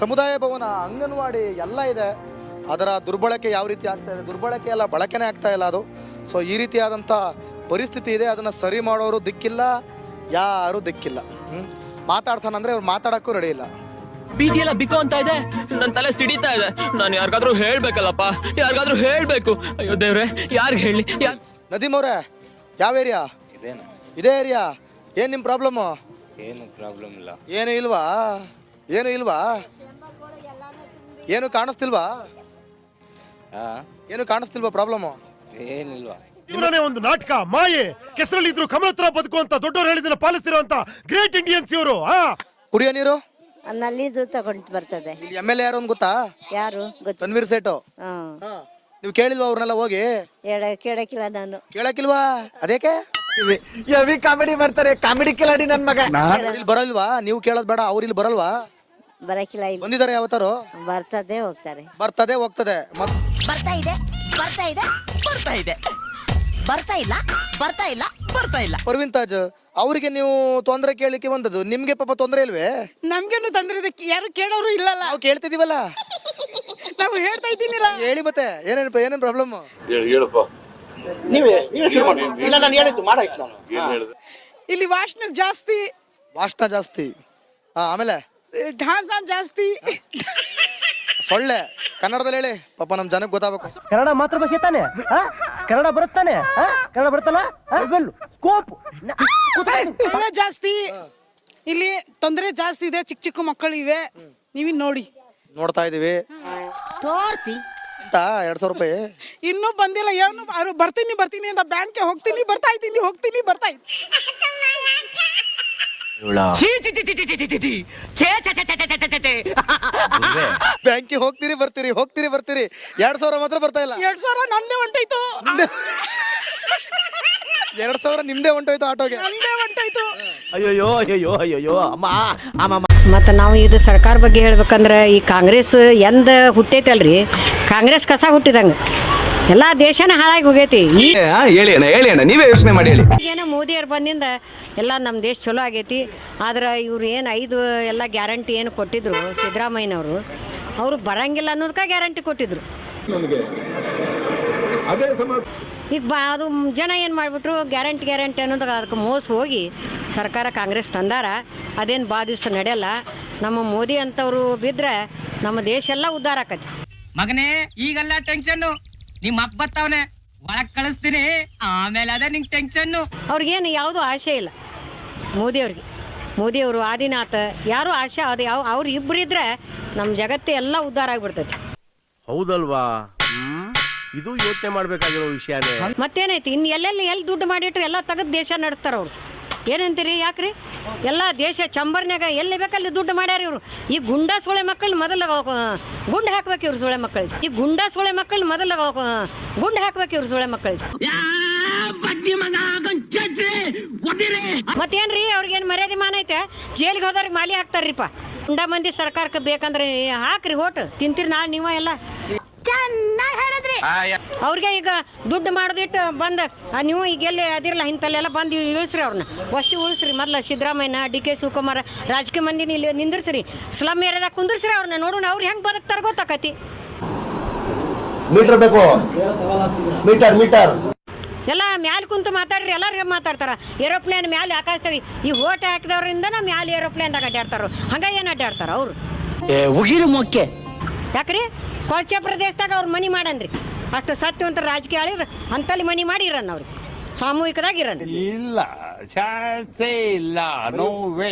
ಸಮುದಾಯ ಭವನ ಅಂಗನವಾಡಿ ಎಲ್ಲ ಇದೆ. ಅದರ ದುರ್ಬಳಕೆ ಯಾವ ರೀತಿ ಆಗ್ತಾ ಇದೆ? ದುರ್ಬಳಕೆ ಎಲ್ಲ ಬಳಕೆನೇ ಆಗ್ತಾ ಇಲ್ಲ ಅದು. ಸೊ ಈ ರೀತಿಯಾದಂಥ ಪರಿಸ್ಥಿತಿ ಇದೆ. ಅದನ್ನು ಸರಿ ಮಾಡೋರು ದಿಕ್ಕಿಲ್ಲ ಯಾರು ದಿಕ್ಕಿಲ್ಲ. ಹ್ಞೂ ಮಾತಾಡ್ಸೋಣ ಅಂದರೆ ಅವ್ರು ಮಾತಾಡೋಕ್ಕೂ ರೆಡಿ ಇಲ್ಲ. ಬೀದಿ ಎಲ್ಲ ಬಿಕೋ ಅಂತ ಇದೆ? ನನ್ನ ತಲೆ ಸಿಡಿತಾ ಇದೆ. ನಾನು ಯಾರಿಗಾದ್ರೂ ಹೇಳ್ಬೇಕಲ್ಲಪ್ಪ? ಯಾರಿಗಾದ್ರೂ ಹೇಳ್ಬೇಕು. ಅಯ್ಯೋ ದೇವ್ರೆ ಯಾರಿಗೆ ಹೇಳಿ? ಯಾರ್ ನದೀಮ್ ಅವರೇ ಯಾವ ಏರಿಯಾ ಇದೇನು? ಇದೇ ಏರಿಯಾ ಏನು ನಿಮ್ಮ ಪ್ರಾಬ್ಲಮ್ಮು ಏನು ಪ್ರಾಬ್ಲಮ್ ಇಲ್ಲ. ಏನೂ ಇಲ್ವಾ? ಏನು ಇಲ್ವಾ? ಏನು ಕಾಣಿಸ್ತಿಲ್ವಾ? ಏನು ಕಾಣಿಸ್ತಿಲ್ವಾ ಪ್ರಾಬ್ಲಮ್ ಏನಿಲ್ವಾ? ಜೀವನನೇ ಒಂದು ನಾಟಕ ಮಾಯೆ ಕೆಸರಲ್ಲಿ ಕೆಸರಲ್ಲಿದ್ರು ಕಮಲತ್ರ ಬದುಕುವಂತ ದೊಡ್ಡವರು ಹೇಳಿದ್ರೆ ಪಾಲಿಸ್ತಿರುವಂತ ಗ್ರೇಟ್ ಇಂಡಿಯನ್ಸ್ ಇವರು ಹಾ ಕುಡಿಯೋ ನೀರು? ನಲ್ಲಿದು ತಗೊಂಡು ಬರ್ತದೆ. ಎಂ ಎಲ್ ಎ ಯಾರು ಅಂತ ಗೊತ್ತಾ? ಯಾರು? ಗೊತ್ತು. ತನ್ವೀರ್ ಸೇಟು ಹಾ. ನೀವು ಕೇಳಿಲ್ವಾ ಅವ್ರನ್ನೆಲ್ಲ ಹೋಗಿ? ಹೇಳ ಕೇಳಕ್ಕಿಲ್ಲ ನಾನು. ಕೇಳಕ್ಕಿಲ್ವಾ? ಅದೇಕೆ? ಯವಿ ಕಾಮಿಡಿ ಮಾಡ್ತಾರೆ ಕಾಮಿಡಿ ಕಿಲಾಡಿ ನನ್ ಮಗ. ಅವ್ರ್ ಇಲ್ಲಿ ಬರಲ್ವಾ? ನೀವು ಕೇಳೋದ್ ಬೇಡ ಅವ್ರು ಇಲ್ಲಿ ಬರಲ್ವಾ? ಬರಕಿಲ್ಲ ಇಲ್ಲಿ. ಬಂದಿದ್ದಾರೆ ಯಾವತ್ತಾರು? ಬರ್ತದೆ ಹೋಗ್ತಾರೆ. ಬರ್ತದೆ ಹೋಗ್ತದೆ. ಮತ್ ಬರ್ತಾ ಇದೆ ಬರ್ತಾ ಇದೆ ಬರ್ತಾ ಇದೆ. ಬರ್ತಾ ಇಲ್ಲ ಬರ್ತಾ ಇಲ್ಲ ಬರ್ತಾ ಇಲ್ಲ. ಪರ್ವಿನ್ ತಾಜ್ ಅವರಿಗೆ ನೀವು ತೊಂದರೆ ಕೇಳಲಿಕ್ಕೆ ಬಂದದ್ದು. ನಿಮ್ಗೆ ಪಾಪ ತೊಂದರೆ ಇಲ್ವೇ? ನಮ್ಗೇನು ತೊಂದ್ರೆ ಇದೆ. ಯಾರು ಕೇಳೋರು ಇಲ್ಲಲ್ಲ. ನಾವು ಕೇಳ್ತಿದೀವಲ್ಲ ನಾವು ಹೇಳ್ತಾ ಇದ್ದೀನಿಲ್ಲ. ಹೇಳಿ ಮತ್ತೆ. ಏನೇನು ಏನೇನು ಪ್ರಾಬ್ಲಮ್ ಇಲ್ಲಿ ವಾಸನೆ ಜಾಸ್ತಿ. ವಾಷ್ಟ ಜಾಸ್ತಿ. ಹಾ ಆಮೇಲೆ? ಢಾಸ ಜಾಸ್ತಿ. ಸೊಳ್ಳೆ. ಕನ್ನಡದಲ್ಲಿ ಹೇಳಿ. ಪಾಪ ನಮ್ ಜನಕ್ಕೆ ಗೊತ್ತಾಗಬೇಕು. ಕನ್ನಡ ಮಾತೃಭಾಷೆ ತಾನೆ? ಕನ್ನಡ ಬರುತ್ತಾನೆ ಕನ್ನಡ ಬರುತ್ತಲ್ಲ? ಸ್ಕೋಪ್. ಎಲ್ಲ ಜಾಸ್ತಿ. ಇಲ್ಲಿ ತೊಂದರೆ ಜಾಸ್ತಿ ಇದೆ. ಚಿಕ್ಕ ಚಿಕ್ಕ ಮಕ್ಕಳು ಇವೆ. ನೀವಿನ್ ನೋಡಿ. ನೋಡ್ತಾ ಇದೀವಿ. ತೋರ್ಸಿ. ಅಂತ ಎರಡ್ ಸಾವಿರ ರೂಪಾಯಿ? ಇನ್ನೂ ಬಂದಿಲ್ಲ. ಏನು ಅವ್ರು ಬರ್ತೀನಿ ಬರ್ತೀನಿ ಅಂತ ಬ್ಯಾಂಕ್ಗೆ ಹೋಗ್ತೀನಿ ಬರ್ತಾ ಇದ್ದೀನಿ ಹೋಗ್ತೀನಿ ಬರ್ತಾ ಇದ್ದೀನಿ. ಬ್ಯಾಂಕಿಗೆ ಹೋಗ್ತೀರಿ ಬರ್ತೀರಿ ಹೋಗ್ತೀರಿ ಬರ್ತೀರಿ. ಎರಡ್ ಸಾವಿರ ಮಾತ್ರ ಬರ್ತಾ ಇಲ್ಲ. ಎರಡ್ ಸಾವಿರ ನಂದೇ ಹೊಂಟೋಯ್ತು. ಎರಡ್ ಸಾವಿರ ನಿಮ್ದೇ ಹೊಂಟೋಯ್ತು ಆಟೋಗೆ. ನಂದೇ ಹೊಂಟೋಯ್ತು. ಅಯ್ಯೋ ಅಯ್ಯೋಯ್ಯೋ ಅಯ್ಯೋಯ್ಯೋ ಅಮ್ಮ ಅಮ್ಮ. ಮತ್ತು ನಾವು ಇದು ಸರ್ಕಾರ ಬಗ್ಗೆ ಹೇಳ್ಬೇಕಂದ್ರೆ ಈ ಕಾಂಗ್ರೆಸ್ ಎಂದ ಹುಟ್ಟೈತಲ್ರಿ? ಕಾಂಗ್ರೆಸ್ ಕಸ ಹುಟ್ಟಿದಂಗೆ. ಎಲ್ಲ ದೇಶನ ಹಾಳಾಗಿ ಹೋಗೈತಿ. ಈ ಹೇಳಿ ಅಣ್ಣ ಹೇಳಿ ಅಣ್ಣ ನೀವೇ ಯೋಚನೆ ಮಾಡಿ ಹೇಳಿ. ಏನೋ ಮೋದಿಯವ್ರು ಬಂದಿಂದ ಎಲ್ಲ ನಮ್ಮ ದೇಶ ಚಲೋ ಆಗೈತಿ. ಆದ್ರೆ ಇವ್ರು ಏನು ಐದು ಎಲ್ಲ ಗ್ಯಾರಂಟಿ ಏನು ಕೊಟ್ಟಿದ್ರು ಸಿದ್ದರಾಮಯ್ಯನವರು ಅವರು ಬರಂಗಿಲ್ಲ ಅನ್ನೋದಕ್ಕೆ ಗ್ಯಾರಂಟಿ ಕೊಟ್ಟಿದ್ರು. ಈಗ ಬಾ ಅದು ಜನ ಏನು ಮಾಡಿಬಿಟ್ರು ಗ್ಯಾರಂಟಿ ಗ್ಯಾರಂಟಿ ಅನ್ನೋದಕ್ಕೆ ಅದಕ್ಕೆ ಮೋಸ ಹೋಗಿ ಸರ್ಕಾರ ಕಾಂಗ್ರೆಸ್ ತಂದಾರ. ಅದೇನು ಬಾ ದಿವಸ ನಡೆಯಲ್ಲ. ನಮ್ಮ ಮೋದಿ ಅಂತವರು ಬಿದ್ದರೆ ನಮ್ಮ ದೇಶ ಎಲ್ಲ ಉದ್ಧಾರ ಆಕತಿ. ಮಗನೇ ಈಗೆಲ್ಲ ಟೆನ್ಷನ್ ನಿಮ್ಮ ಅಪ್ಪ ಬರ್ತಾವನೆ. ಒಳಗ್ ಕಳಿಸ್ತೀನಿ. ಆಮೇಲೆ ಅದೇ ನಿಂಗೆ ಟೆನ್ಷನ್ನು ಅವ್ರಿಗೇನು ಯಾವುದೂ ಆಸೆ ಇಲ್ಲ. ಮೋದಿಯವ್ರಿಗೆ ಮೋದಿಯವರು ಆದಿನಾಥ್. ಯಾರು ಆಶೆ ಅದು ಯಾವ ಅವ್ರು ಇಬ್ರು ಇದ್ರೆ ನಮ್ಮ ಜಗತ್ತೆ ಎಲ್ಲ ಉದ್ಧಾರ ಆಗ್ಬಿಡ್ತೈತಿ. ಹೌದಲ್ವಾ? ಇದು ಯೋಚನೆ ಮಾಡ್ಬೇಕಾಗಿರೋ ವಿಷಯನೇ. ಮತ್ತೇನೈತಿ? ಇನ್ ಎಲ್ಲೆಲ್ಲಿ ಎಲ್ಲಿ ದುಡ್ಡು ಮಾಡಿಟ್ರೆ ಎಲ್ಲ ತೆಗೆದು ದೇಶ ನಡೆಸ್ತಾರ ಅವ್ರು. ಏನಂತೀರಿ ಯಾಕ್ರಿ? ಎಲ್ಲ ದೇಶ ಚಂಬರ್ನ್ಯಾಗ ಎಲ್ಲಿ ಬೇಕಲ್ಲಿ ದುಡ್ಡು ಮಾಡ್ಯಾರ ಇವರು. ಈ ಗುಂಡ ಸೊಳೆ ಮಕ್ಕಳು ಮೊದಲು ಗುಂಡು ಹಾಕ್ಬೇಕು ಇವ್ರು ಸೊಳೆ ಮಕ್ಕಳು. ಈ ಗುಂಡ ಸೊಳೆ ಮಕ್ಕಳು ಮೊದಲು ಗುಂಡು ಹಾಕ್ಬೇಕು ಇವ್ರ ಸೊಳೆ ಮಕ್ಕಳು. ಮತ್ತೇನ್ರಿ ಅವ್ರಿಗೇನು ಮರ್ಯಾದೆ ಮಾನ ಐತೆ? ಜೈಲಿಗೆ ಹೋದವ್ರಿಗೆ ಮಾಲಿ ಹಾಕ್ತಾರ್ರಿಪ್ಪ. ಗುಂಡ ಮಂದಿ ಸರ್ಕಾರಕ್ಕೆ ಬೇಕಂದ್ರೆ ಹಾಕ್ರಿ ಓಟ್ ತಿಂತೀರಿ ನಾಳೆ ನೀವ ಎಲ್ಲ. ಅವ್ರಿಗೆ ಈಗ ದುಡ್ಡು ಮಾಡೋದಿಟ್ಟು ಬಂದ ಆ, ನೀವು ಈಗ ಎಲ್ಲಿ ಅದಿರಲ್ಲ ಇಂಥಲ್ಲೆಲ್ಲ ಬಂದು ಇಳಿಸ್ರಿ ಅವ್ರನ್ನ ವಸ್ತಿ ಉಳಿಸ್ರಿ ಮೊದ್ಲು ಸಿದ್ದರಾಮಯ್ಯ ಡಿ ಕೆ ಶಿವಕುಮಾರ್ ರಾಜಕೀಯ ಮಂದಿನ ಇಲ್ಲಿ ನಿಂದಿರ್ಸ್ರಿ. ಸ್ಲಮ್ ಏರಿಯಾದಾಗ ಕುಂದಿರ್ಸ್ರಿ ಅವ್ರನ್ನ ನೋಡೋಣ ಅವ್ರು ಹೆಂಗೆ ಬದುಕ್ತಾರೆ ಗೊತ್ತಾಕತಿ. ಮೀಟರ್ ಬೇಕು. Metre metre. ಎಲ್ಲ ಮ್ಯಾಲೆ ಕುಂತು ಮಾತಾಡ್ರಿ ಎಲ್ಲರಿಗೆ ಮಾತಾಡ್ತಾರ. ಏರೋಪ್ಲೇನ್ ಮ್ಯಾಲೆ ಆಕಾಶದಾಗ ಈ ಓಟ್ ಹಾಕಿದವ್ರಿಂದನ ಮ್ಯಾಲೆ ಏರೋಪ್ಲೇನ್ದಾಗ ಅಡ್ಡಾಡ್ತಾರ ಹಂಗ ಏನು ಅಡ್ಡಾಡ್ತಾರ ಅವ್ರು? ಉಗಿರು ಮೊಕ್ಕೆ. ಯಾಕ್ರಿ? ಕೊಳಚೆ ಪ್ರದೇಶದಾಗ ಅವ್ರು ಮನಿ ಮಾಡನ್ರಿ. ಅಷ್ಟು ಸತ್ಯವಂತ ರಾಜಕೀಯ ಆಳಿರ ಅಂತಲ್ಲಿ ಮನಿ ಮಾಡಿ ಇರನ್ ಅವ್ರಿಗೆ ಸಾಮೂಹಿಕದಾಗ ಇರನ್. ಇಲ್ಲ ಚಾನ್ಸೇ ಇಲ್ಲ ನೋ ವೇ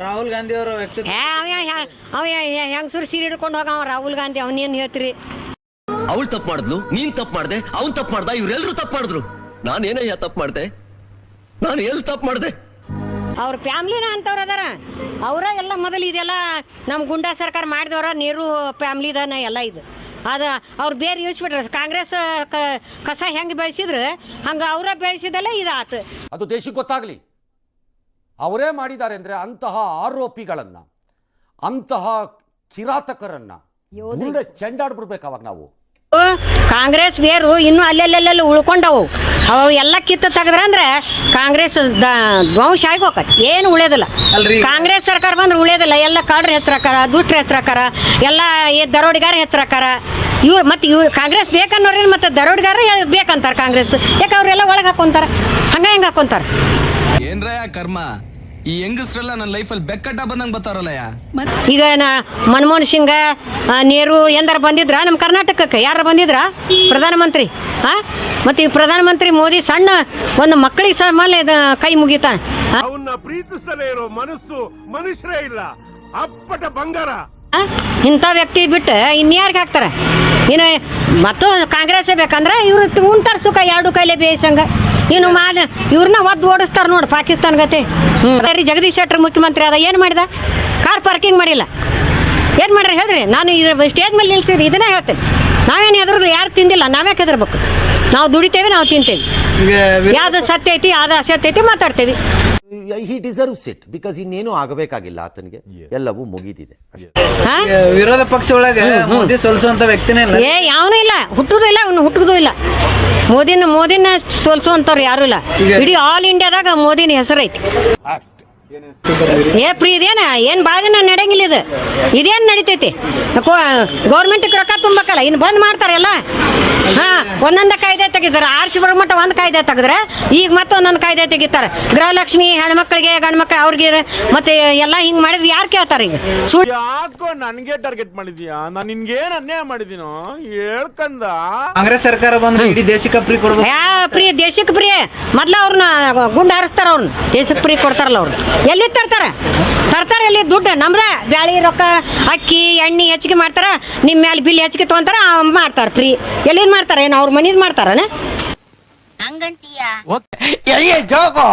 ರಾಹುಲ್ ಗಾಂಧಿ ಅವರ ವ್ಯಕ್ತಿ ಅವ ಹ್ಯಾ- ಅವ ಹೆಂಗಸರು ಸೀರೆ ಹಿಡ್ಕೊಂಡು ಹೋಗವ ರಾಹುಲ್ ಗಾಂಧಿ ಅವನೇನ್ ಹೇಳ್ತೀರಿ? ಅವಳು ತಪ್ಪು ಮಾಡಿದ್ಲು ನೀನ್ ತಪ್ಪು ಮಾಡ್ದೆ ಅವನ್ ತಪ್ಪು ಮಾಡ್ದ ಇವ್ರೆಲ್ರು ತಪ್ಪು ಮಾಡಿದ್ರು. ನಾನೇನಯ್ಯ ತಪ್ಪು ಮಾಡ್ದೆ? ನಾನು ಎಲ್ಲಿ ತಪ್ಪು ಮಾಡ್ದೆ? ಅವ್ರ ಫ್ಯಾಮ್ಲಿನ ಅಂತವ್ರು ಅದಾರ. ಅವರ ಎಲ್ಲ ಮೊದಲು ಇದೆಲ್ಲ ನಮ್ಮ ಗುಂಡಾ ಸರ್ಕಾರ ಮಾಡಿದವ್ರ ನೆಹರು ಫ್ಯಾಮ್ಲಿದನ ಎಲ್ಲ ಇದು. ಅದು ಅವ್ರು ಬೇರೆ ಇಳಿಸ್ಬಿಟ್ರೆ. ಕಾಂಗ್ರೆಸ್ ಕಸ ಹೆಂಗೆ ಬೆಳೆಸಿದ್ರು ಹಂಗೆ ಅವರ ಬೆಳೆಸಿದಲ್ಲ ಇದಾತು. ಅದು ದೇಶಕ್ಕೆ ಗೊತ್ತಾಗಲಿ. ಅವರೇ ಮಾಡಿದ್ದಾರೆ ಅಂದರೆ ಅಂತಹ ಆರೋಪಿಗಳನ್ನು ಅಂತಹ ಕಿರಾತಕರನ್ನು ಚೆಂಡಾಡ್ಬಿಡ್ಬೇಕು ಅವಾಗ ನಾವು. ಕಾಂಗ್ರೆಸ್ ಬೇರು ಇನ್ನೂ ಅಲ್ಲೆಲ್ಲೆಲ್ಲೆಲ್ಲ ಉಳ್ಕೊಂಡವು. ಅವು ಎಲ್ಲ ಕಿತ್ತು ತೆಗೆದ್ರಂದ್ರೆ ಕಾಂಗ್ರೆಸ್ ದ- ಧ್ವಂಸ ಆಗಿ ಹೋಗತ್ತೆ ಏನು ಉಳಿಯೋದಿಲ್ಲ. ಕಾಂಗ್ರೆಸ್ ಸರ್ಕಾರ ಬಂದ್ರೆ ಉಳಿಯೋದಿಲ್ಲ. ಎಲ್ಲ ಕಾಡ್ರ ಹೆಚ್ರಾಕಾರ ದುಷ್ಟ್ರ ಹೆಚ್ರಾಕಾರ ಎಲ್ಲ ಏ ದರೋಡಿಗಾರ ಹೆಚ್ರಾಕಾರ. ಇವ್ರು ಮತ್ತೆ ಇವ್ರು ಕಾಂಗ್ರೆಸ್ ಬೇಕನ್ನೋರೇನು ಮತ್ತೆ ದರೋಡಿಗಾರ ಬೇಕಂತಾರೆ ಕಾಂಗ್ರೆಸ್? ಯಾಕೆ ಅವರೆಲ್ಲ ಒಳಗೆ ಹಾಕೊಂತಾರೆ? ಹಂಗ ಹೆಂಗೆ ಹಾಕೊಂತಾರೆ? ಏನ್ರ ಕರ್ಮ? ಈ ಹೆಂಗಸ್ರೆಲ್ಲ ನನ್ನ ಲೈಫಲ್ಲಿ ಬೆಕ್ಕಟ್ಟ ಬಂದಂಗ್ ಬರ್ತಾರಲ್ಲಯ್ಯ? ಈಗ ನಾ ಮನಮೋಹನ್ ಸಿಂಗ ಆ, ನೆಹರು ಎಂದಾರ ಬಂದಿದ್ರ? ನಮ್ಮ ಕರ್ನಾಟಕಕ್ಕೆ ಯಾರು ಬಂದಿದ್ರ? ಪ್ರಧಾನಮಂತ್ರಿ ಹಾ ಮತ್ತು ಈ ಪ್ರಧಾನಮಂತ್ರಿ ಮೋದಿ ಸಣ್ಣ ಒಂದು ಮಕ್ಕಳಿಗೆ ಸಹ ಮೇಲೆ ಕೈ ಮುಗಿತಾನೆ? ಅವನ್ನ ಪ್ರೀತಿಸಲೇ ಇರೋ ಮನಸ್ಸು ಮನುಷ್ಯರೇ ಇಲ್ಲ. ಅಪ್ಪಟ ಬಂಗಾರ? ಇಂಥ ವ್ಯಕ್ತಿ ಬಿಟ್ಟು ಇನ್ಯಾರಿಗೆ ಹಾಕ್ತಾರೆ? ಇನ್ನು ಮತ್ತು ಕಾಂಗ್ರೆಸ್ಸೇ ಬೇಕಂದ್ರೆ ಇವ್ರು ಉಂಟಾರ ಸುಖ ಎರಡು ಕೈಲೇ ಬೇಯಿಸಂಗ ಇನ್ನು ಮಾ ಇವ್ರನ್ನ ಒದ್ದು ಓಡಿಸ್ತಾರೆ ನೋಡಿ ಪಾಕಿಸ್ತಾನ ಗತಿ. ಹ್ಞೂ ರೀ ಜಗದೀಶ್ ಶೆಟ್ಟರ್ ಮುಖ್ಯಮಂತ್ರಿ ಅದ ಏನು ಮಾಡಿದ? ಕಾರ್ ಪಾರ್ಕಿಂಗ್ ಮಾಡಿಲ್ಲ. ಏನು ಮಾಡ್ರಿ ಹೇಳ್ರಿ ನಾನು ಇದ್ರ ಸ್ಟೇಜ್ ಮೇಲೆ ನಿಲ್ಸಿರಿ ಇದನ್ನೇ ಹೇಳ್ತೇನೆ. ನಾವೇನು ಎದ್ರದ್ದು ಯಾರು ತಿಂದಿಲ್ಲ ನಾವೇ ಕೆದರ್ಬೇಕು ನಾವು ದುಡಿತೇವೆ ನಾವು ತಿಂತೇವೆ. ಯಾವ್ದು ಸತ್ಯ ಐತಿ ಯಾವ್ದು ಅಸತ್ಯ ಐತಿ ಮಾತಾಡ್ತೇವೆ. ಹಿ ಡಿಸರ್ವ್ಸ್ ಇಟ್ ಬಿಕಾಸ್ ಇನ್ನೇನು ಆಗಬೇಕಾಗಿಲ್ಲ ಆತನಿಗೆ. ಎಲ್ಲವೂ ಮುಗಿದಿದೆ ಹಾ? ವಿರೋಧ ಪಕ್ಷ ಒಳಗೆ ಮೋದಿ ಸೋಲಿಸುವಂತ ವ್ಯಕ್ತಿನೇ ಇಲ್ಲ. ಏ ಯಾವನೂ ಇಲ್ಲ. ಹುಟ್ಟುದು ಇಲ್ಲ ಅವ್ನು ಹುಟ್ಟುದು ಇಲ್ಲ. ಮೋದಿನ ಮೋದಿನ ಸೋಲಿಸುವಂತವ್ರು ಯಾರು ಇಲ್ಲ. ಇಡೀ ಆಲ್ ಇಂಡಿಯಾದಾಗ ಮೋದಿನ ಹೆಸರೈತಿ. ಏ ಪ್ರೀ ಇದೇನ? ಏನ್ ಭಾಳ ದಿನ ನಡೆಯಂಗಿಲ್ಲ ಇದು? ಇದೇನ್ ನಡಿತೈತಿ? ಗೌರ್ಮೆಂಟ್ ರೊಕ್ಕ ತುಂಬಕಲ್ಲ? ಇನ್ನು ಬಂದ್ ಮಾಡ್ತಾರಲ್ಲ ಹಾ ಒಂದೊಂದ ಕಾಯ್ದೆ ತೆಗಿತಾರೆ. ಆರ್ಸಿ ಬರೋ ಮಟ್ಟ ಒಂದು ಕಾಯ್ದೆ ತೆಗೆದ್ರೆ ಈಗ ಮತ್ತೆ ಒಂದೊಂದು ಕಾಯ್ದೆ ತೆಗಿತಾರೆ. ಗೃಹಲಕ್ಷ್ಮಿ ಹೆಣ್ಮಕ್ಳಿಗೆ ಗಂಡು ಮಕ್ಳು ಅವ್ರಿಗೆ ಮತ್ತೆ ಎಲ್ಲ ಹಿಂಗ್ ಮಾಡಿದ್ರೆ ಯಾರು ಕೇಳ್ತಾರೆ ಈಗ? ಸುಳ್ಳು ಯಾಕೋ ನನ್ಗೆ ಟಾರ್ಗೆಟ್ ಮಾಡಿದ್ಯಾ? ನಾನು ನಿನ್ಗೇನ್ ಅನ್ಯಾಯ ಮಾಡಿದೀನೋ? ಹೇಳ್ಕಂದ. ಕಾಂಗ್ರೆಸ್ ಸರ್ಕಾರ ಬಂದ್ರೆ ಇಡೀ ದೇಶಕ್ಕೆ ಫ್ರೀ ಕೊಡ್ಬೇಕು. ಯಾ ಪ್ರಿಯ ದೇಶಕ್ಕೆ ಪ್ರಿಯ ಮೊದ್ಲು ಅವ್ರನ್ನ ಗುಂಡು ಹಾರಿಸ್ತಾರ ಅವ್ರನ್ನ ದೇಶಕ್ಕೆ ಪ್ರೀ ಕೊಡ್ತಾರಲ್ಲ ಅವ್ರು ಎಲ್ಲಿ ತರ್ತಾರ? ತರ್ತಾರೆ ಎಲ್ಲಿ? ದುಡ್ಡು. ನಮ್ದ. ಬ್ಯಾಳಿ ರೊಕ್ಕ ಅಕ್ಕಿ ಎಣ್ಣೆ ಹೆಚ್ಚಿಗೆ ಮಾಡ್ತಾರ. ನಿಮ್ಮ ಮೇಲೆ ಬಿಲ್ ಹೆಚ್ಚಿಗೆ ತೊಗೊಂತಾರ ಮಾಡ್ತಾರ ಫ್ರೀ. ಎಲ್ಲಿಂದ ಮಾಡ್ತಾರ? ಏನು ಅವ್ರ ಮನಿದ್ ಮಾಡ್ತಾರನ? ಹಂಗಂತೀಯ ಜೋಗೋ